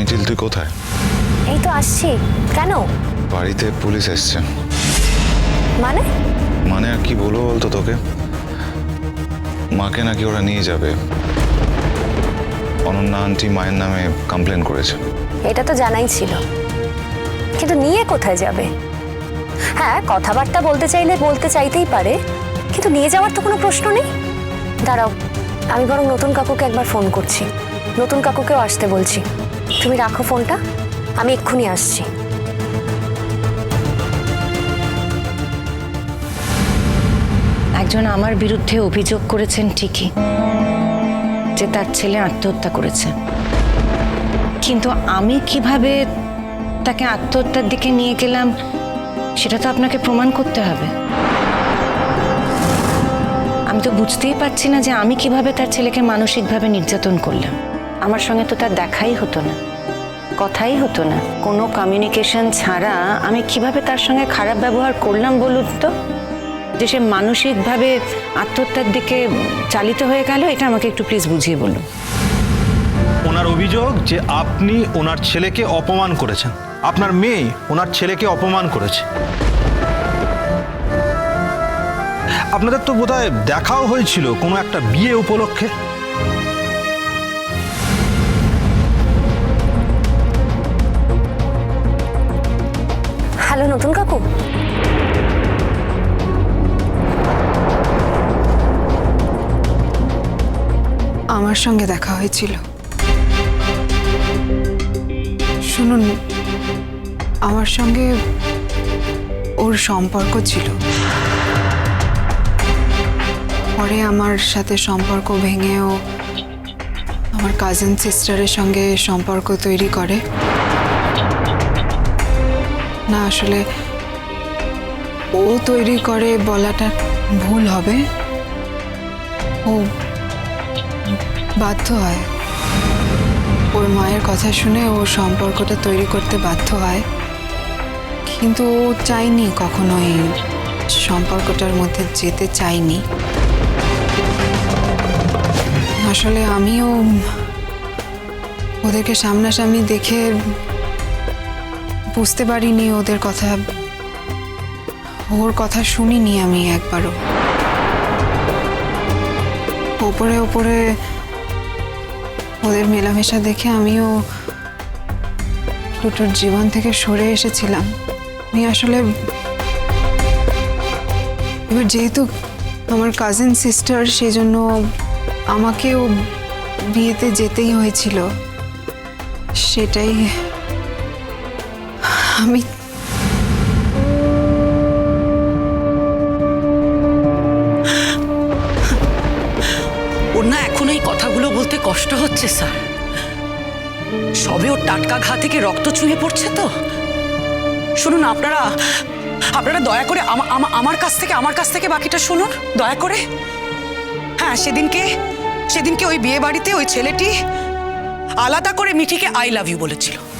মিটিল তুই কোথায়? এই তো আসছি। কেন? বাড়িতে পুলিশ এসছে। মানে? মানে আর কি বলব বলতো তোকে? মাকে নাকি ওরা নিয়ে যাবে। অনন্যা আন্টি মায়ের নামে কমপ্লেন করেছে। এটা তো জানাই ছিল। কিন্তু নিয়ে কোথায় যাবে? হ্যাঁ কথাবার্তা বলতে চাইলে বলতে চাইতেই পারে। কিন্তু নিয়ে যাওয়ার তো কোনো প্রশ্ন নেই। দাঁড়াও আমি বরং নতুন কাকুকে একবার ফোন করছি। নতুন কাকুকেও আসতে বলছি। তুমি রাখো ফোনটা, আমি এক্ষুনি আসছি। একজন আমার বিরুদ্ধে অভিযোগ করেছেন ঠিকই, যে তার ছেলে আত্মহত্যা করেছে। কিন্তু আমি কীভাবে তাকে আত্মহত্যার দিকে নিয়ে গেলাম, সেটা তো আপনাকে প্রমাণ করতে হবে। আমি তো বুঝতেই পারছি না যে আমি কীভাবে তার ছেলেকে মানসিকভাবে নির্যাতন করলাম। আমার সঙ্গে তো তার দেখাই হতো না, কথাই হতো না। কোনো কমিউনিকেশন ছাড়া আমি কীভাবে তার সঙ্গে খারাপ ব্যবহার করলাম বলুন তো? যে সে মানসিকভাবে আত্মহত্যার দিকে চালিত হয়ে গেল, এটা আমাকে একটু প্লিজ বুঝিয়ে বলুন। ওনার অভিযোগ যে আপনি ওনার ছেলেকে অপমান করেছেন। আপনার মেয়ে ওনার ছেলেকে অপমান করেছে। আপনাদের তো বোধহয় দেখাও হয়েছিল কোনো একটা বিয়ে উপলক্ষে। হ্যালো নতুন কাকু। আমার সঙ্গে দেখা হয়েছিল। শুনুন, আমার সঙ্গে ওর সম্পর্ক ছিল। পরে আমার সাথে সম্পর্ক ভেঙেও আমার কাজিন সিস্টারের সঙ্গে সম্পর্ক তৈরি করে। না, আসলে ও তৈরি করে বলাটা ভুল হবে। ও বাধ্য হয়। ওর মায়ের কথা শুনে ও সম্পর্কটা তৈরি করতে বাধ্য হয়। কিন্তু ও চাইনি কখনোই সম্পর্কটার মধ্যে যেতে চাইনি আসলে আমিও ওদেরকে সামনাসামনি দেখে বুঝতে পারিনি ওদের কথা। ওর কথা শুনিনি আমি একবারও। ওপরে ওপরে ওদের মেলামেশা দেখে আমিও প্লুটোর জীবন থেকে সরে এসেছিলাম। আমি আসলে এবার যেহেতু আমার কাজিন সিস্টার সেজন্য আমাকেও বিয়েতে যেতেই হয়েছিল, সেটাই আমি ওর না এখন এই কথাগুলো বলতে কষ্ট হচ্ছে, স্যার। সবে ওর টাটকা ঘা থেকে রক্ত চুঁয়ে পড়ছে তো। শুনুন, আপনারা আপনারা দয়া করে আমা- আমা- আমার কাছ থেকে, আমার কাছ থেকে বাকিটা শুনুন, দয়া করে। হ্যাঁ সেদিনকে সেদিনকে ওই বিয়ে বাড়িতে ওই ছেলেটি আলাদা করে মিঠিকে আই লাভ ইউ বলেছিল।